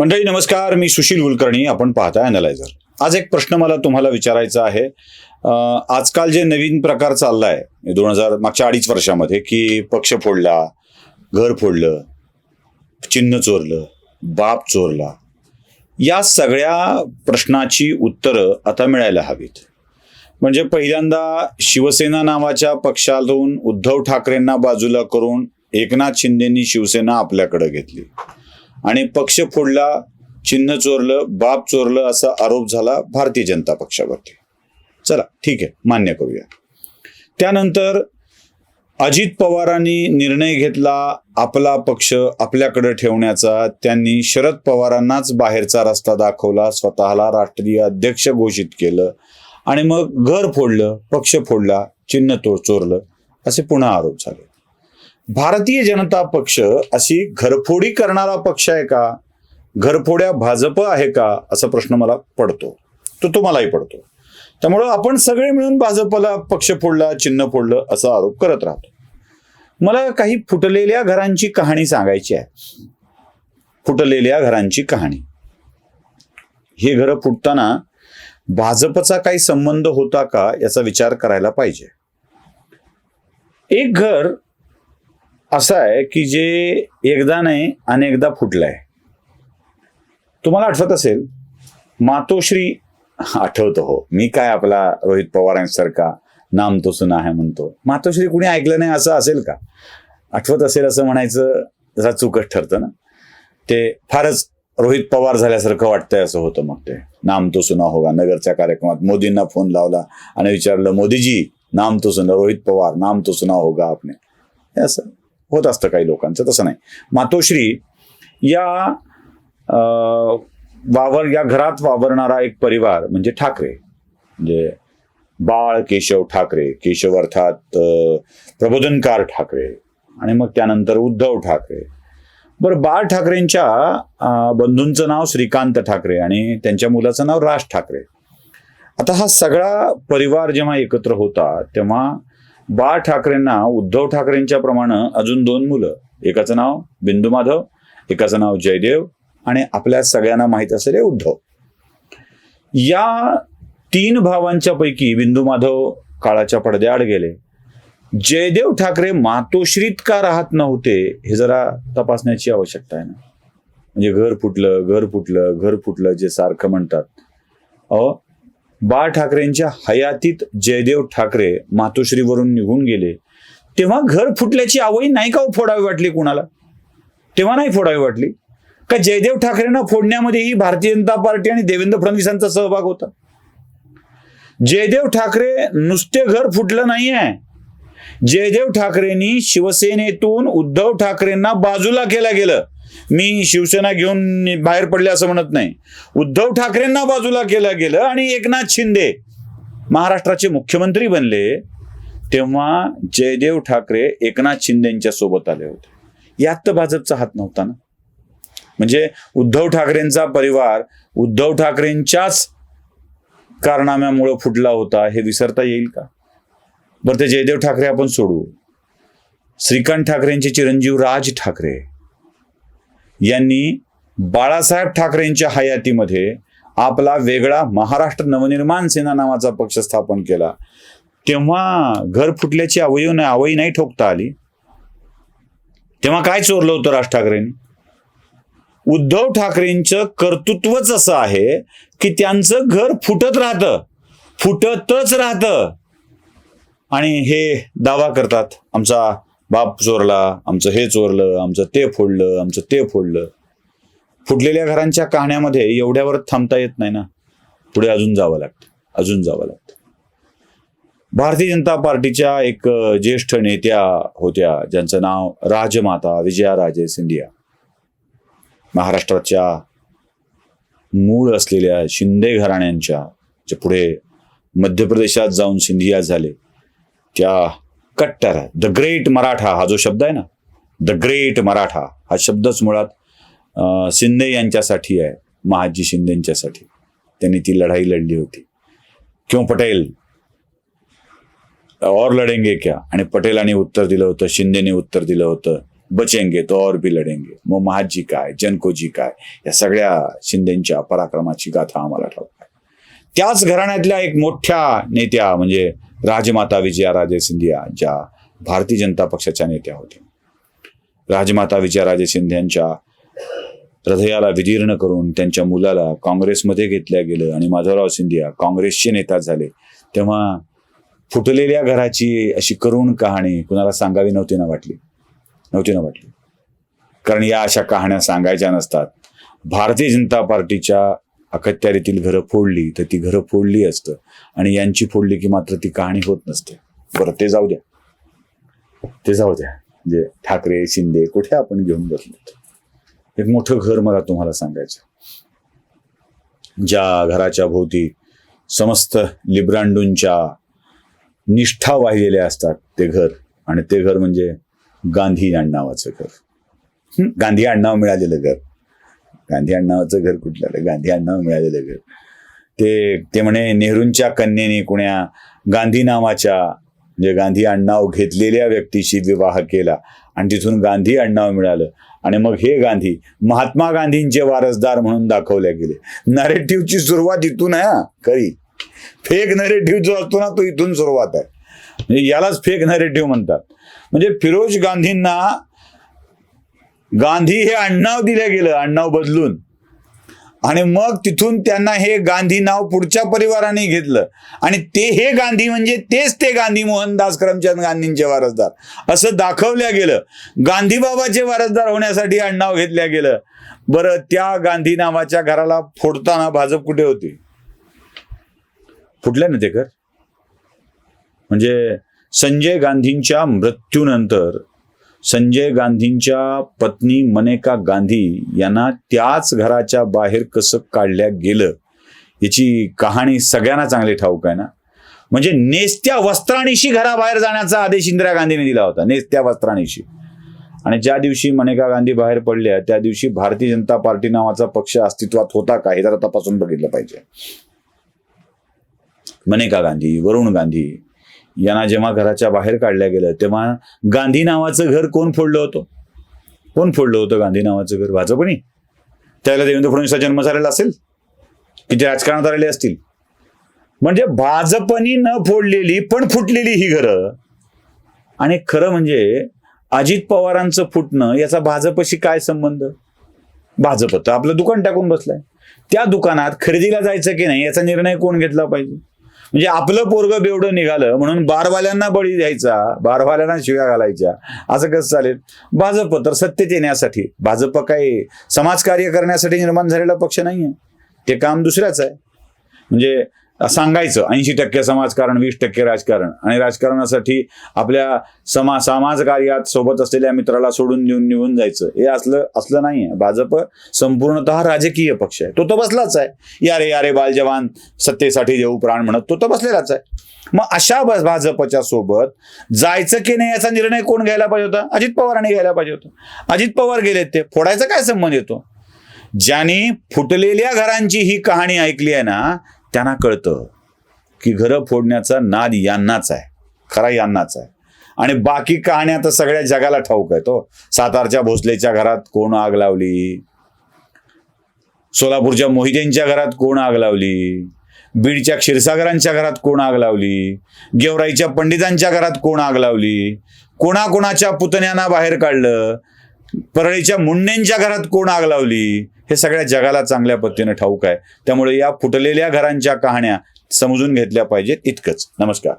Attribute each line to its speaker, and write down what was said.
Speaker 1: मंडळी नमस्कार. मी सुशील कुलकर्णी. आपण पाहताय अनालायझर आज एक प्रश्न मला तुम्हाला विचारायचा आहे. आजकाल जे नवीन प्रकार चाललाय दोन हजार मागच्या अडीच वर्षामध्ये की पक्ष फोडला घर फोडलं चिन्ह चोरलं बाप चोरला या सगळ्या प्रश्नाची उत्तरं आता मिळायला हवीत. म्हणजे पहिल्यांदा शिवसेना नावाच्या पक्षातून उद्धव ठाकरेंना बाजूला करून एकनाथ शिंदेनी शिवसेना आपल्याकडे घेतली. आणि पक्ष फोडला चिन्ह चोरलं बाप चोरलं असा आरोप झाला भारतीय जनता पक्षावरती. चला ठीक आहे मान्य करूया. त्यानंतर अजित पवारांनी निर्णय घेतला आपला पक्ष आपल्याकडे ठेवण्याचा. त्यांनी शरद पवारांनाच बाहेरचा रस्ता दाखवला स्वतःला राष्ट्रीय अध्यक्ष घोषित केलं. आणि मग घर फोडलं पक्ष फोडला चिन्ह तो चोरलं असे पुन्हा आरोप झाले. भारतीय जनता पक्ष अशी घरफोडी करणारा पक्ष आहे का? घरफोड्या भाजप आहे का? असा प्रश्न मला पडतो. तो तुम्हालाही पडतो. त्यामुळं आपण सगळे मिळून भाजपला पक्ष फोडला चिन्ह फोडलं असा आरोप करत राहतो. मला काही फुटलेल्या घरांची कहाणी सांगायची आहे. फुटलेल्या घरांची कहाणी. हे घर फुटताना भाजपचा काही संबंध होता का याचा विचार करायला पाहिजे. एक घर असं आहे की जे एकदा नाही अनेकदा फुटलंय. तुम्हाला आठवत असेल मातोश्री आठवतो हो. मी काय आपला रोहित पवारांसारखा नाम तो सुना आहे म्हणतो. मातोश्री कुणी ऐकलं नाही असं असेल का? आठवत असेल असं म्हणायचं जरा चुकत ठरतं ना? ते फारच रोहित पवार झाल्यासारखं वाटतंय असं होतं मग ते. नाम तो सुना होगा. नगरच्या कार्यक्रमात मोदींना फोन लावला आणि विचारलं मोदीजी नाम तो सुना रोहित पवार नाम तो सुना होगा आपने. हे असं. होत असतं काही लोकांचं तसं नाही. मातोश्री या वावर या घरात वावरणारा एक परिवार म्हणजे ठाकरे. म्हणजे बाळ केशव ठाकरे केशव अर्थात प्रबोधनकार ठाकरे आणि मग त्यानंतर उद्धव ठाकरे. बरं बाळ ठाकरेंच्या बंधूंचं नाव श्रीकांत ठाकरे आणि त्यांच्या मुलाचं नाव राज ठाकरे. आता हा सगळा परिवार जेव्हा एकत्र होता तेव्हा बाळ ठाकरेंना उद्धव ठाकरेंच्या प्रमाणे अजून दोन मुलं एकाचं नाव बिंदू माधव एकाचं नाव जयदेव आणि आपल्या सगळ्यांना माहीत असलेले उद्धव. या तीन भावांच्या पैकी बिंदू माधव काळाच्या पडद्याआड गेले. जयदेव ठाकरे मातोश्रीत का राहत नव्हते हे जरा तपासण्याची आवश्यकता आहे ना. म्हणजे घर फुटलं घर फुटलं घर फुटलं जे सारखं म्हणतात. अहो बाळ ठाकरेंच्या हयातीत जयदेव ठाकरे मातोश्रीवरून निघून गेले. तेव्हा घर फुटल्याची आवई नाही का हो फोडावी वाटली कुणाला? तेव्हा नाही फोडावी वाटली. का जयदेव ठाकरेंना फोडण्यामध्येही भारतीय जनता पार्टी आणि देवेंद्र फडणवीसांचा सहभाग होता? जयदेव ठाकरे नुसते घर फुटलं नाहीये. जयदेव ठाकरेंनी शिवसेनेतून उद्धव ठाकरेंना बाजूला केलं गेलं. मी शिवसेना घेऊन बाहेर पडले असं म्हणत नाही. उद्धव ठाकरेंना बाजूला केलं गेलं आणि एकनाथ शिंदे महाराष्ट्राचे मुख्यमंत्री बनले तेव्हा जयदेव ठाकरे एकनाथ शिंदेच्या सोबत आले होते. यात तर भाजपचा हात नव्हता ना. म्हणजे उद्धव ठाकरेंचा परिवार उद्धव ठाकरेंच्याच कारनाम्यामुळं फुटला होता हे विसरता येईल का? बरं ते जयदेव ठाकरे आपण सोडू श्रीकांत ठाकरेंचे चिरंजीव राज ठाकरे. यांनी बाळासाहेब ठाकरेंच्या हयातीमध्ये आपला वेगळा महाराष्ट्र नवनिर्माण सेना नावाचा पक्ष स्थापन केला. तेव्हा घर फुटल्याची अवयव नाही अवई नाही ठोकता आली. तेव्हा काय चोरलं होतं राज ठाकरेंनी? उद्धव ठाकरेंचं कर्तृत्वच असं आहे की त्यांचं घर फुटत राहतं. फुटतच राहतं. आणि हे दावा करतात आमचा बाप चोरला आमचं हे चोरलं आमचं ते फोडलं आमचं ते फोडलं. फुटलेल्या घरांच्या कहाण्यामध्ये एवढ्यावर थांबता येत नाही ना. पुढे अजून जावं लागतं अजून जावं लागतं. भारतीय जनता पार्टीच्या एक ज्येष्ठ नेत्या होत्या ज्यांचं नाव राजमाता विजया राजे सिंधिया. महाराष्ट्राच्या मूळ असलेल्या शिंदे घराण्यांच्या जे पुढे मध्य प्रदेशात जाऊन सिंधिया झाले त्या कट्टर. द ग्रेट मराठा हा जो शब्द आहे ना द ग्रेट मराठा हा शब्दच मुळात शिंदे यांच्यासाठी आहे महाजी शिंदेंच्यासाठी त्यांनी ती लढाई लढली होती. क्यों पटेल? और लढेंगे क्या? आणि पटेलांनी उत्तर दिलं होतं शिंदेने उत्तर दिलं होतं बचेंगे तो और भी लढेंगे मग महाजी काय जनकोजी काय? या सगळ्या शिंदेच्या पराक्रमाची गाथा आम्हाला ठाऊक आहे. त्याच घराण्यातल्या एक मोठ्या नेत्या म्हणजे राजमाता विजयाराजे सिंधिया ज्या भारतीय जनता पक्षाच्या नेत्या होत्या राजमाता विजयाराजे सिंधियांच्या हृदयाला विदीर्ण करून त्यांच्या मुलाला काँग्रेसमध्ये घेतल्या गेलं आणि माधवराव सिंधिया काँग्रेसचे नेता झाले तेव्हा फुटलेल्या घराची अशी करुण कहाणी कुणाला सांगावी नव्हती ना वाटली? नव्हती ना वाटली? कारण या अशा कहाण्या सांगायच्या नसतात. भारतीय जनता पार्टीच्या अखत्यारीतील घरं फोडली तर ती घरं फोडली असतं. आणि यांची फोडली की मात्र ती कहाणी होत नसते. बरं ते जाऊ द्या. ते जाऊ द्या. म्हणजे ठाकरे शिंदे कुठे आपण घेऊन बसलो एक मोठं घर मला तुम्हाला सांगायचं ज्या घराच्या भोवती समस्त लिब्रांडूंच्या निष्ठा वाहिलेल्या असतात ते घर. आणि ते घर म्हणजे गांधी आडनावाचं घर. गांधी आडनाव मिळालेलं घर. गांधी आडनावाचं घर कुठलं गांधी अण्णा मिळालेलं घर. ते ते म्हणे नेहरूंच्या कन्येने कुण्या गांधी नावाच्या म्हणजे गांधी अण्णाव घेतलेल्या व्यक्तीशी विवाह केला आणि तिथून गांधी अण्णाव मिळालं. आणि मग हे गांधी महात्मा गांधींचे वारसदार म्हणून दाखवले गेले. नरेटिव्हची सुरुवात इथून आहे हा, खरी. फेक नरेटिव्ह जो असतो ना तो इथून सुरुवात आहे. म्हणजे यालाच फेक नरेटिव्ह म्हणतात. म्हणजे फिरोज गांधींना गांधी हे आडनाव दिलं गेलं आडनाव बदलून. आणि मग तिथून त्यांना हे गांधी नाव पुढच्या परिवाराने घेतलं. आणि ते हे गांधी म्हणजे तेच ते गांधी मोहनदास करमचंद गांधींचे वारसदार. असं दाखवल्या गेलं. गांधी बाबाचे वारसदार होण्यासाठी आडनाव घेतल्या गेलं. बरं त्या गांधी नावाच्या घराला फोडताना भाजप कुठे होती? फुटले ना ते घर? म्हणजे संजय गांधींच्या मृत्यूनंतर संजय गांधींच्या पत्नी मनेका गांधी यांना त्याच घराच्या बाहेर कसं काढल्या गेलं? याची कहाणी सगळ्यांना चांगली ठाऊक आहे ना? म्हणजे नेस्त्या वस्त्राणीशी घराबाहेर जाण्याचा आदेश इंदिरा गांधीने दिला होता नेस्त्या वस्त्राणीशी. आणि ज्या दिवशी मनेका गांधी बाहेर पडल्या त्या दिवशी भारतीय जनता पार्टी नावाचा पक्ष अस्तित्वात होता का हे जरा तपासून बघितलं पाहिजे. मनेका गांधी वरुण गांधी यांना जेव्हा घराच्या बाहेर काढल्या गेलं तेव्हा गांधी नावाचं घर कोण फोडलं होतं? कोण फोडलं होतं गांधी नावाचं घर? भाजपनी त्याला देवेंद्र फडणवीसचा जन्म झालेला असेल? की ते राजकारणात आलेले असतील? म्हणजे भाजपनी न फोडलेली पण फुटलेली ही घरं. आणि खरं म्हणजे अजित पवारांचं फुटणं याचा भाजपशी काय संबंध? भाजप तर आपलं दुकान टाकून बसलाय. त्या दुकानात खरेदीला जायचं की नाही याचा निर्णय कोण घेतला पाहिजे? म्हणजे आपलं पोरग बेवडं निघालं म्हणून बारवाल्यांना बळी द्यायचा बारवाल्यांना शिव्या घालायच्या. असं कसं चालेल? भाजप तर सत्तेत येण्यासाठी भाजप काही समाजकार्य करण्यासाठी निर्माण झालेला पक्ष नाहीये. ते काम दुसऱ्याच आहे. म्हणजे सांगायचं. ऐंशी टक्के समाजकारण वीस टक्के राजकारण. आणि राजकारणासाठी आपल्या समा समाजकार्यात सोबत असलेल्या मित्राला सोडून देऊन निघून जायचं. हे असलं असलं नाहीये. भाजप संपूर्णतः राजकीय पक्ष आहे. तो तर बसलाच आहे. यारे यारे बालजवान सत्तेसाठी देऊ प्राण म्हणत तो तर बसलेलाच आहे. मग अशा भाजपच्या सोबत जायचं की नाही याचा निर्णय कोण घ्यायला पाहिजे होता? अजित पवारांनी घ्यायला पाहिजे होता. अजित पवार गेलेत ते. फोडायचा काय संबंध येतो? ज्यांनी फुटलेल्या घरांची ही कहाणी ऐकली आहे ना त्यांना कळतं की घरं फोडण्याचा नाद यांनाच आहे. खरा यांनाच आहे. आणि बाकी कहाण्या तर सगळ्या जगाला ठाऊक आहे तो हो. सातारच्या भोसलेच्या घरात कोण आग लावली? सोलापूरच्या मोहितेंच्या घरात कोण आग लावली? बीडच्या क्षीरसागरांच्या घरात कोण आग लावली? गेवराईच्या पंडितांच्या घरात कोण आग लावली? कोणाकोणाच्या पुतण्यांना बाहेर काढलं? परळीच्या मुंडेंच्या घरात कोण आग लावली? हे सगळ्या जगाला चांगल्या पद्धतीनं ठाऊक आहे. त्यामुळे या फुटलेल्या घरांच्या कहाण्या समजून घेतल्या पाहिजेत इतकंच. नमस्कार.